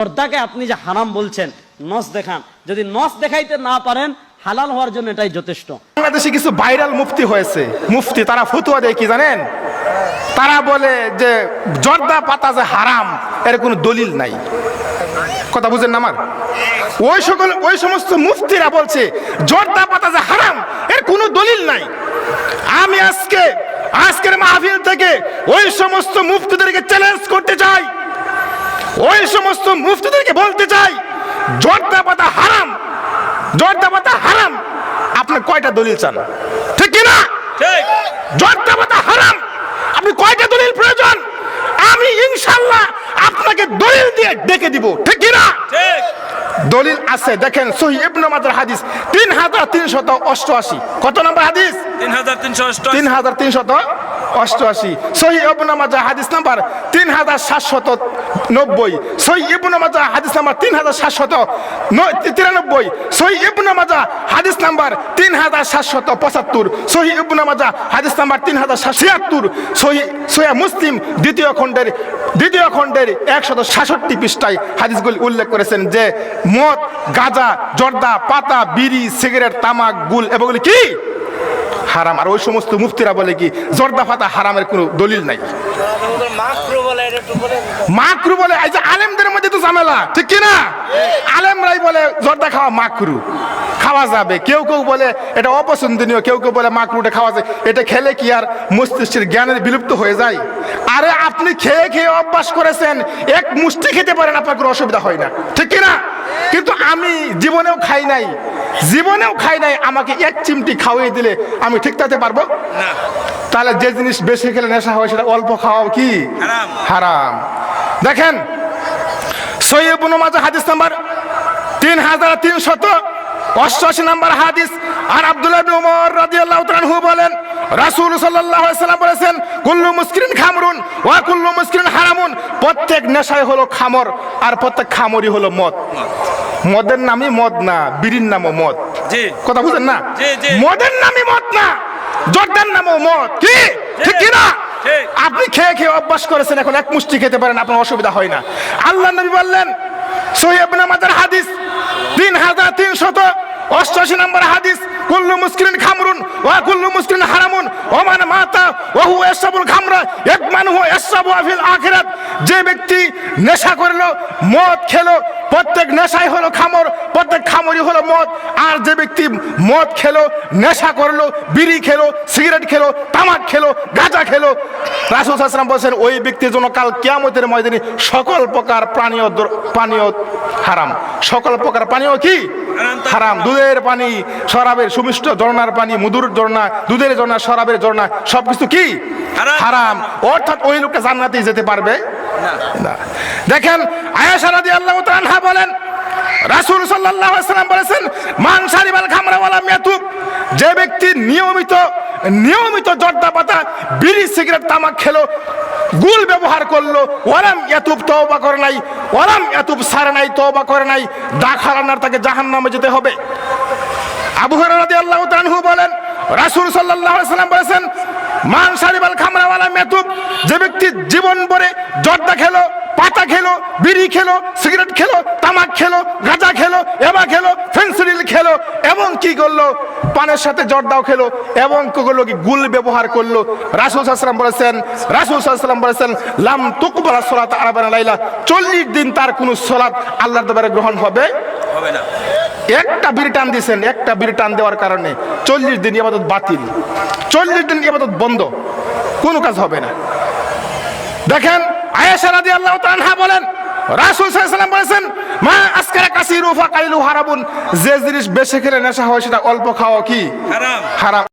পর্দাকে আপনি যে হারাম বলছেন, নস দেখান। যদি নস দেখাইতে না পারেন, হালাল হওয়ার জন্য এটাই যথেষ্ট। বাংলাদেশে কিছু ভাইরাল মুফতি হয়েছে। মুফতি, তারা ফতুয়া দেয় কি জানেন? তারা বলে যে, জর্দা পাতা যে হারাম, এর কোনো দলিল নাই। কথা বুঝেন আমার? ওই সকল, ওই সমস্ত মুফতিরা বলছে, জর্দা পাতা যে হারাম, এর কোনো দলিল নাই। আমি আজকে, আজকের মাহফিল থেকে ওই সমস্ত মুফতিদেরকে চ্যালেঞ্জ করতে চাই। ওই সমস্ত মুফতিদেরকে বলতে চাই জর্দা পাতা হারাম জর্দা পাতা হারাম। আপনার কয়টা দলিল চান? ঠিক কি না ঠিক। জর্দা পাতা হারাম। আপনি কয়টা দলিল প্রয়োজন? আমি ইনশাল্লাহ আপনাকে দলিল দিয়ে ডেকে দিব। ঠিক কি না ঠিক। দলিল আছে দেখেন সহি ইবনে মাজার হাদিস তিন হাজার তিনশত অষ্টআশি। কত নম্বর হাদিস? তিন হাজার তিনশো অষ্টআশি। সহি ইবনে মাজাহ হাদিস নাম্বার তিন হাজার সাতশত নব্বই। সহি ইবনে মাজাহ হাদিস নাম্বার তিন হাজার সাতশত তিরানব্বই। সহি ইবনে মাজাহ হাদিস নাম্বার তিন হাজার সাতশত পঁচাত্তর। সহি ইবনে মাজাহ হাদিস নাম্বার তিন হাজার ছিয়াত্তর। সহি সহিয়া মুসলিম দ্বিতীয় খণ্ডের দ্বিতীয় খণ্ডের একশত সাতষট্টি পৃষ্ঠায় হাদিসগুলি উল্লেখ করেছেন যে মদ, গাঁজা, জর্দা, পাতা, বিড়ি, সিগারেট, তামাক, গুল, এগুলি কি? হারাম। আর ওই সমস্ত মুফতিরা বলে কি, জর্দা ফাতা হারামের কোনো দলিল নাই। মাকরু বলে, এই যে আলেমদের মধ্যে তো ঝামেলা, ঠিক কি না? আলেমরাই বলে, জর্দা খাওয়া মাকরু। খাওয়া যাবে। কেউ কেউ বলে, এটা অপছন্দনীয়। কেউ কেউ বলে, মাকরুটা খাওয়া যায়। এটা খেলে কি আর মস্তিষ্কের জ্ঞানের বিলুপ্ত হয়ে যায়? আরে, আপনি খেয়ে খেয়ে অভ্যাস করেছেন, এক মুষ্টি খেতে পারেন, আপনার কোনো অসুবিধা হয় না। ঠিক আমি জীবনেও খাই নাই জীবনেও খাই নাই আমাকে এক চিমটি খাওয়িয়ে দিলে আমি ঠিক থাকতে পারব? তাহলে যে জিনিস বেশি খেলে নেশা হয় সেটা অল্প খাওয়াও কি? হারাম। দেখেন সৈয়দ মাজা হাদিস নাম্বার তিন হাজার তিনশত অষ্টআশি নাম্বার হাদিস। আর আব্দুল্লাহ উমর রাদিয়াল্লাহু তাআলা বলেন রাসূল সাল্লাল্লাহু আলাইহি সাল্লাম বলেছেন কুল্লু মুসকিরিন খামরুন ওয়া কুল্লু মুসকিরিন হারামুন। প্রত্যেক নেশায় হলো খামর আর প্রত্যেক খামরই হলো মদ। মদের নামই মদ না বিড়ির নামও মদ। জি। কথা বুঝেন না। মদের নামই মদ না জর্দার নামও মদ। কি? ঠিক কি না আপনি খেয়ে খেয়ে অভ্যাস করেছেন এখন এক মুষ্টি খেতে পারেন আপনার অসুবিধা হয় না। আল্লাহ নবী বললেন সহিবনামাদের হাদিস তিন হাজার তিনশত অষ্টআশি নম্বর হাদিস কুল্লু মুসকিরিন খামরুন, ওয়া কুল্লু মুসকিরিন হারামুন। ওমান মাতা হুয়া ইয়াশরাবুল খামরা ইয়াকমানহু ইয়াশরাবু ফিল আখিরাত। যে ব্যক্তি নেশা করল, মদ খেলো, প্রত্যেক নেশাই হলো খামর, প্রত্যেক খামরই হলো মদ। আর যে ব্যক্তি মদ খেলো, নেশা করল, বিড়ি খেলো, সিগারেট খেলো, তামাক খেলো, গাঁজা খেলো, রাসুল সাল্লাম বলছেন, ওই ব্যক্তির জন্য কাল কিয়ামতের ময়দানে সকল প্রকার প্রাণীয় পানীয় হারাম। সকল প্রকার পানীয় কি? হারাম। দুধের পানি শরাবের সুমিষ্ট ঝর্ণার পানি মধুর ঝর্ণা দুধের ঝর্ণা শরাবের ঝর্ণা সবকিছু কি? হারাম। অর্থাৎ ওই লোকটা জান্নাতে যেতে পারবে? না। দেখেন আয়াশা রাদিয়াল্লাহু তাআলা আনহা বলেন রাসূল সাল্লাল্লাহু আলাইহি সাল্লাম বলেছেন মান শারিবাল খামরা ওয়ালা মিয়াতুব যে ব্যক্তি নিয়মিত নিয়মিত জর্দা পাতা বিড়ি সিগারেট তামাক খেলো গুল ব্যবহার করল ওয়ালাম ইয়াতুব তওবা করে নাই ওয়ালাম ইয়াতুব সারে নাই, তওবা করে নাই, দাখাল আনার তাকে জাহান্নামে যেতে হবে। আবু হুরায়রা আল্লাহ তাআলা আনহু বলেন, রাসূল আলাইহি সাল্লাম বলেছেন, মান শারিবাল খামরাওয়ালা মেতুব যে ব্যক্তি জীবন ভরে জর্দা খেলো, পাতা খেলো, বিড়ি খেলো, সিগারেট খেলো, তামাক খেলো, গাঁজা খেলো, এবা খেলো খেলো এবং কি করল? পানের সাথে জর্দাও খেলো এবং করল কি গুল ব্যবহার করল? রাসূল সাল্লাম বলেছেন রাসূল সাল্লাম বলেছেন লাম তুকবালা সালাত আরাবানা লাইলা। চল্লিশ দিন তার কোনো সালাত আল্লাহর দরবারে গ্রহণ হবে? হবে না। একটা বিড়ি টান দিয়েছেন একটা বিড়ি টান দেওয়ার কারণে চল্লিশ দিন ইবাদত বাতিল। চল্লিশ দিন ইবাদত বন্ধ কোনো কাজ হবে না। দেখেন আয়েশা রাদি আল্লাহ তানহা বলেন রাসুল সাল্লাম বলেছেন মা আজকের কাশি রুফা কাইলু হারাবুন যে জিনিস বেশি খেলে নেশা হয় সেটা অল্প খাওয়া কি? হারাম। হারাম।